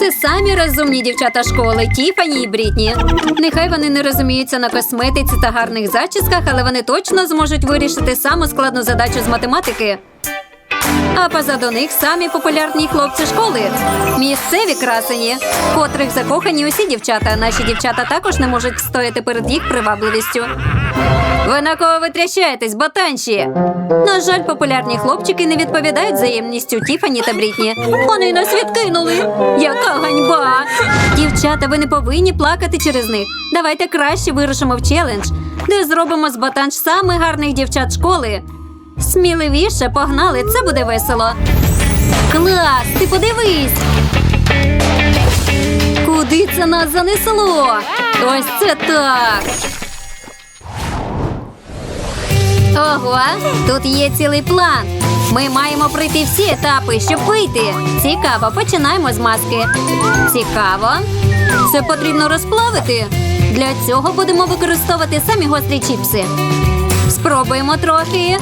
Це самі розумні дівчата школи Тіфані і Брітні. Нехай вони не розуміються на косметиці та гарних зачісках, але вони точно зможуть вирішити саму складну задачу з математики. А позаду них самі популярні хлопці школи. Місцеві красені, котрих закохані усі дівчата. Наші дівчата також не можуть стояти перед їх привабливістю. Ви на кого витрящаєтесь, ботанші? На жаль, популярні хлопчики не відповідають взаємністю Тіфані та Брітні. Вони нас відкинули. Яка ганьба! Дівчата, ви не повинні плакати через них. Давайте краще вирушимо в челендж, де зробимо з ботанш самих гарних дівчат школи. Сміливіше погнали, це буде весело. Клас, ти подивись. Куди це нас занесло? Ось це так. Ого, тут є цілий план. Ми маємо пройти всі етапи, щоб вийти. Цікаво, починаємо з маски. Цікаво. Це потрібно розплавити. Для цього будемо використовувати самі гострі чіпси. Спробуємо трохи.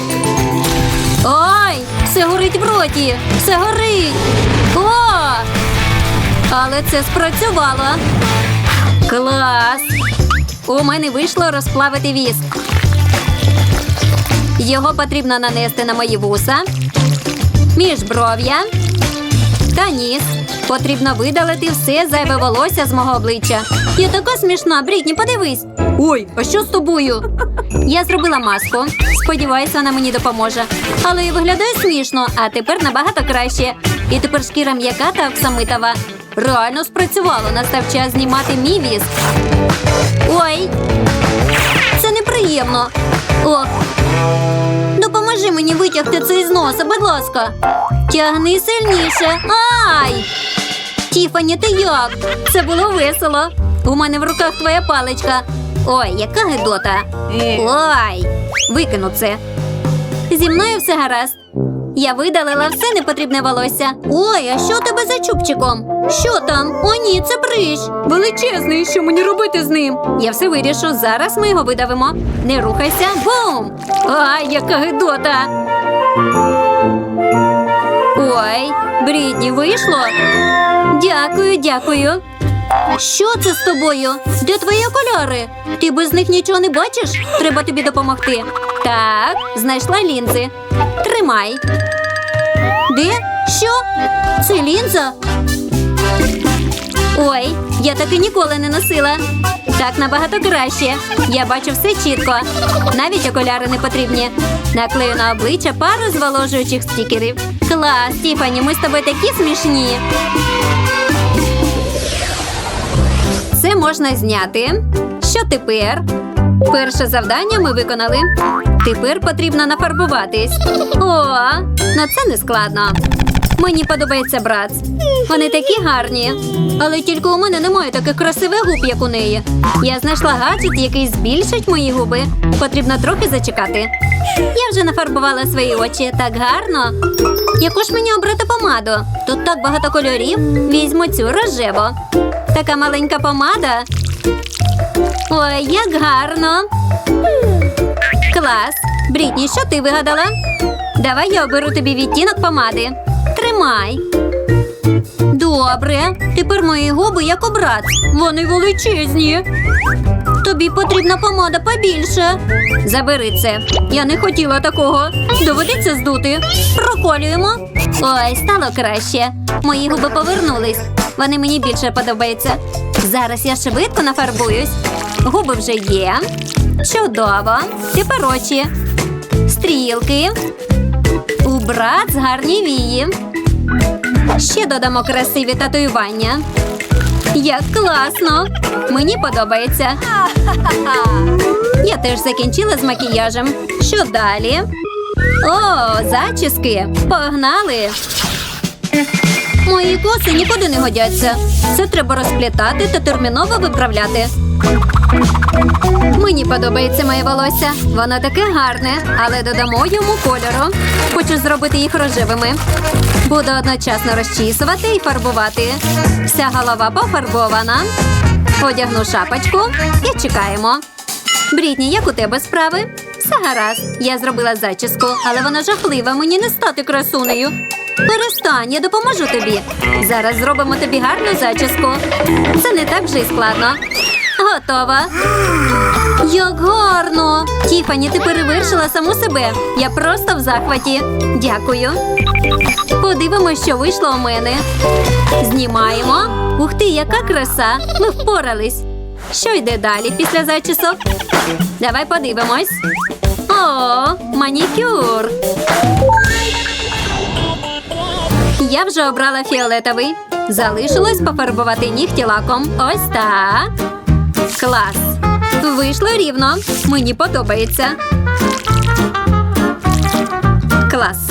Ой, все горить в роті. Все горить. О! Але це спрацювало. Клас! У мене вийшло розплавити віск. Його потрібно нанести на мої вуса, міжбров'я та ніс. Потрібно видалити все зайве волосся з мого обличчя. Я така смішна, Брітні, подивись. Ой, а що з тобою? Я зробила маску. Сподіваюся, вона мені допоможе. Але і виглядає смішно, а тепер набагато краще. І тепер шкіра м'яка та оксамитова. Реально спрацювало. Настав час знімати мій віск. Ой, це неприємно. Ох, Допоможи мені витягти це із носа, будь ласка. Тягни сильніше. Ай! Тіфані, ти як? Це було весело. У мене в руках твоя паличка. Ой, яка гидота. Ой, викину це. Зі мною все гаразд. Я видалила все непотрібне волосся. Ой, а що у тебе за чубчиком? Що там? О, ні, це прищ. Величезний, що мені робити з ним? Я все вирішу. Зараз ми його видавимо. Не рухайся. Бум! Ай, яка гидота. Ой, Брітні, вийшло? Дякую, дякую. Що це з тобою? Де твої окуляри? Ти без них нічого не бачиш? Треба тобі допомогти. Так, знайшла лінзи. Тримай. Де? Що? Це лінза? Ой, я таки ніколи не носила. Так набагато краще. Я бачу все чітко. Навіть окуляри не потрібні. Наклею на обличчя пару зволожуючих стікерів. Клас, Тіфані, ми з тобою такі смішні. Це можна зняти. Що тепер? Перше завдання ми виконали. Тепер потрібно нафарбуватись. О, на це не складно. Мені подобається брат. Вони такі гарні. Але тільки у мене немає таких красивих губ, як у неї. Я знайшла гаджет, який збільшить мої губи. Потрібно трохи зачекати. Я вже нафарбувала свої очі так гарно. Яку ж мені обрати помаду? Тут так багато кольорів. Візьму цю рожеву. Така маленька помада. Ой, як гарно. Клас. Брітні, що ти вигадала? Давай я оберу тобі відтінок помади. Тримай. Добре. Тепер мої губи як у брат. Вони величезні. Тобі потрібна помада побільше. Забери це. Я не хотіла такого. Доведеться здути. Проколюємо. Ой, стало краще. Мої губи повернулись. Вони мені більше подобаються. Зараз я швидко нафарбуюсь. Губи вже є. Чудово. Тепер очі. Стрілки. У брат гарні вії. Ще додамо красиві татуювання. Як класно! Мені подобається. Я теж закінчила з макіяжем. Що далі? О, зачіски! Погнали! Мої коси нікуди не годяться. Це треба розплітати та терміново виправляти. Мені подобається моє волосся. Воно таке гарне, але додамо йому кольору. Хочу зробити їх рожевими. Буду одночасно розчісувати і фарбувати. Вся голова пофарбована. Одягну шапочку і чекаємо. Брітні, як у тебе справи? Все гаразд. Я зробила зачіску, але вона жахлива. Мені не стати красунею. Перестань, я допоможу тобі. Зараз зробимо тобі гарну зачіску. Це не так вже й складно. Готова. Як гарно! Тіфані, ти перевершила саму себе. Я просто в захваті. Дякую. Подивимось, що вийшло у мене. Знімаємо. Ух ти, яка краса! Ми впорались. Що йде далі після зачісок? Давай подивимось. О, манікюр. Я вже обрала фіолетовий. Залишилось пофарбувати нігті лаком. Ось так. Клас. Вийшло рівно. Мені подобається. Клас.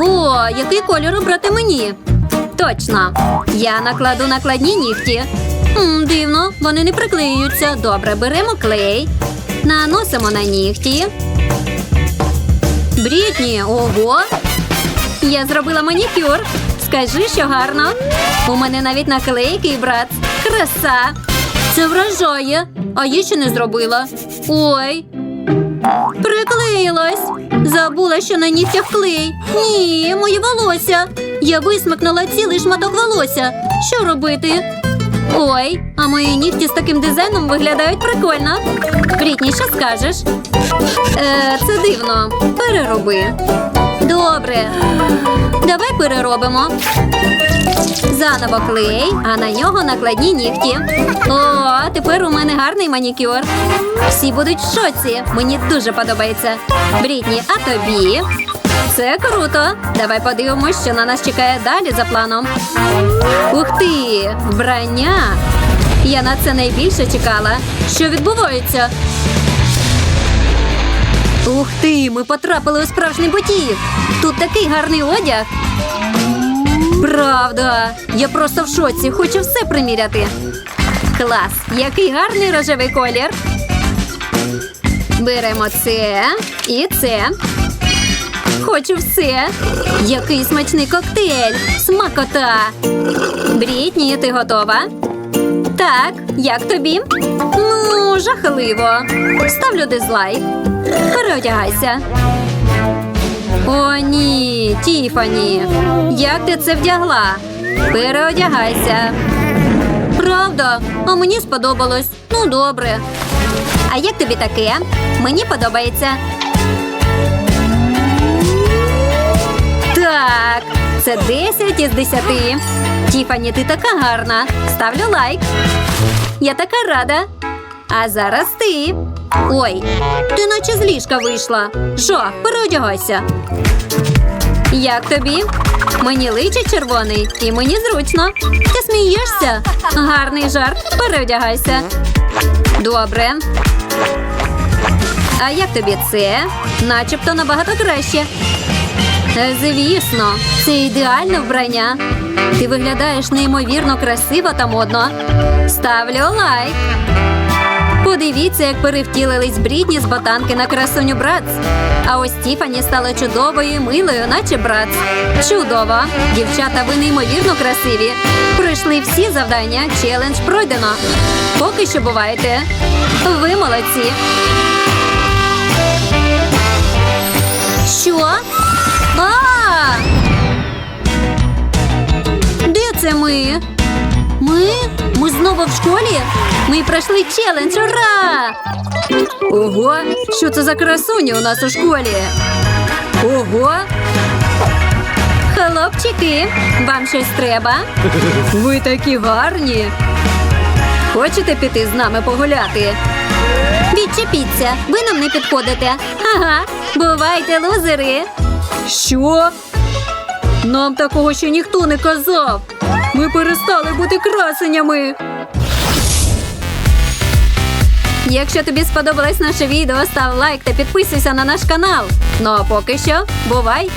О, який кольор обрати мені? Точно. Я накладу накладні нігті. М, дивно, вони не приклеюються. Добре, беремо клей, наносимо на нігті. Брітні, ого. Я зробила манікюр. Скажи, що гарно. У мене навіть наклейки, брат. Краса. Це вражає. А я ще не зробила. Ой. Приклеїлась. Забула, що на нігтях клей. Ні, мої волосся. Я висмикнула цілий шматок волосся. Що робити? Ой, а мої нігті з таким дизайном виглядають прикольно. Брітні, що скажеш? Е, це дивно. Перероби. Добре. Давай переробимо. Заново клей, а на нього накладні нігті. О, тепер у мене гарний манікюр. Всі будуть в шоці. Мені дуже подобається. Брітні, а тобі? Це круто. Давай подивимось, що на нас чекає далі за планом. Ух ти! Вбрання! Я на це найбільше чекала. Що відбувається? Ух ти! Ми потрапили у справжній бутік! Тут такий гарний одяг. Правда, я просто в шоці, хочу все приміряти. Клас, який гарний рожевий колір. Беремо це і це. Хочу все. Який смачний коктейль! Смакота! Брітні, ти готова? Так, як тобі? Ну, жахливо. Ставлю дизлайк. Переодягайся. О, ні, Тіфані. Як ти це вдягла? Переодягайся. Правда, а мені сподобалось. Ну, добре. А як тобі таке? Мені подобається. Так, це 10 із 10. Тіфані, ти така гарна. Ставлю лайк. Я така рада. А зараз ти. Ой, ти наче з ліжка вийшла. Жах, переодягайся. Як тобі? Мені личить червоний і мені зручно. Ти смієшся? Гарний жарт. Переодягайся. Добре. А як тобі це? Начебто набагато краще. Звісно, це ідеальне вбрання. Ти виглядаєш неймовірно красиво та модно. Ставлю лайк. Подивіться, як перевтілились брідні з ботанки на красуню братс. А ось Тіфані стала чудовою і милою, наче братс. Чудово! Дівчата, ви неймовірно красиві. Пройшли всі завдання, челендж пройдено. Поки що буваєте. Ви молодці. Знову в школі? Ми пройшли челендж, ура! Ого, що це за красуні у нас у школі? Ого! Хлопчики, вам щось треба? Ви такі гарні. Хочете піти з нами погуляти? Відчепіться, ви нам не підходите. Ага, бувайте лузери. Що? Нам такого ще ніхто не казав. Ми перестали бути красенями. Якщо тобі сподобалось наше відео, став лайк та підписуйся на наш канал. Ну а поки що, бувай!